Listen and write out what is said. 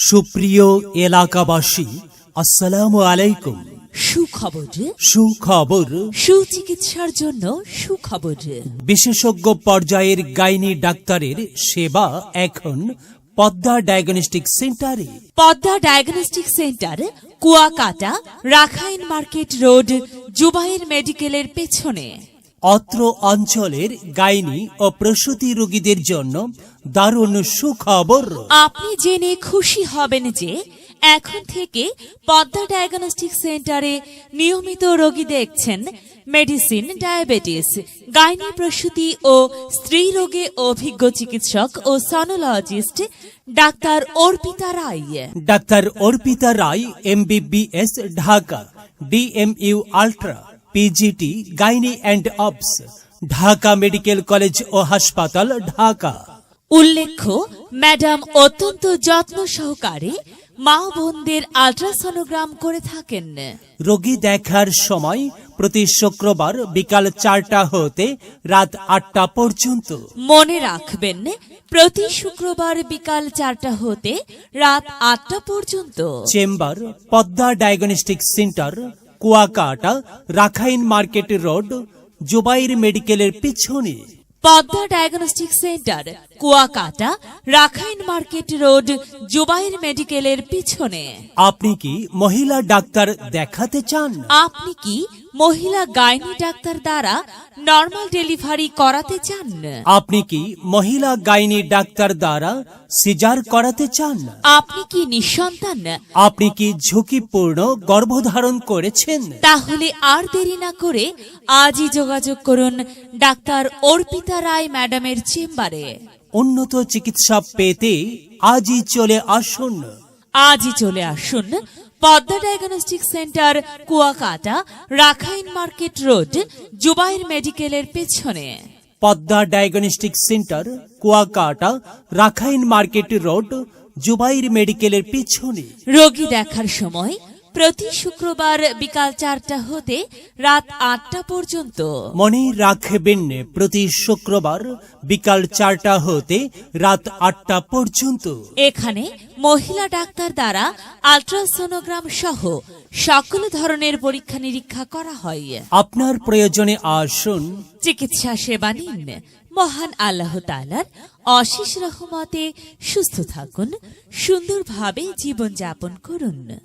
সুপ্রিয় এলাকাবাসী আসসালামু আলাইকুম। সুখবর। সুখবর। সুচিকিৎসার জন্য সুখবর। বিশেষজ্ঞ পর্যায়ের গাইনি ডাক্তারের সেবা এখন পদ্মা ডায়াগনস্টিক সেন্টারে। Padma diagnostic centre Kuakata Rakhine market road Jubair মেডিকেলের পেছনে। অত্র অঞ্চলের গাইনি ও প্রসূতি রোগীদের জন্য দারুণ সুখবর। আপনি জেনে খুশি হবেন যে এখন থেকে পদ্মা ডায়াগনস্টিক সেন্টারে নিয়মিত রোগী দেখছেন মেডিসিন ডায়াবেটিস গাইনি প্রসূতি ও স্ত্রী রোগে অভিজ্ঞ চিকিৎসক ও sonologist doctor Arpita Roy. Doctor Arpita Roy MBBS Dhaka DMU ultra PGT gynae and obs Dhaka medical college ও হাসপাতাল ঢাকা উল্লেখ্য ম্যাডাম অত্যন্ত যত্ন সহকারে মা বোনদের আল্ট্রাসোনোগ্রাম করে থাকেন। রোগী দেখার সময় প্রতি শুক্রবার বিকাল চারটা হতে রাত আটটা পর্যন্ত। মনে রাখবেন প্রতি শুক্রবার বিকাল চারটা হতে রাত আটটা পর্যন্ত। Chamber Padma diagnostic centre Kuakata Rakhine market road Jubair মেডিকেলের পিছনে। Padma diagnostic centre Kuakata Rakhine market road Jubair মেডিকেলের পিছনে। আপনি কি মহিলা ডাক্তার দেখাতে চান? আপনি কি মহিলা গাইনি ডাক্তার দ্বারা নর্মাল ডেলিভারি করাতে চান? আপনি কি মহিলা গাইনি ডাক্তার দ্বারা সিজার করাতে চান? আপনি কি নিঃসন্তান? আপনি কি ঝুঁকিপূর্ণ গর্ভধারণ করেছেন? তাহলে আর দেরি না করে আজই যোগাযোগ করুন ডাক্তার অর্পিতা রায় ম্যাডামের চেম্বারে। উন্নত চিকিৎসা পেতে আজই চলে আসুন। আজই চলে আসুন Padma diagnostic centre Kuakata Rakhine market road Jubair মেডিকেলের পেছনে। Padma diagnostic centre Kuakata Rakhine market road Jubair মেডিকেলের পিছনে। রোগী দেখার সময় প্রতি শুক্রবার বিকাল চারটা হতে রাত আটটা পর্যন্ত। মনে রাখবেন প্রতি শুক্রবার বিকাল চারটা হতে রাত আটটা পর্যন্ত। এখানে মহিলা ডাক্তার দ্বারা আল্ট্রাসোনোগ্রাম সহ সকল ধরনের পরীক্ষা নিরীক্ষা করা হয়। আপনার প্রয়োজনে আসুন। চিকিৎসা সেবা নিন। মহান আল্লাহ তালার অশেষ রহমতে সুস্থ থাকুন সুন্দরভাবে জীবনযাপন করুন।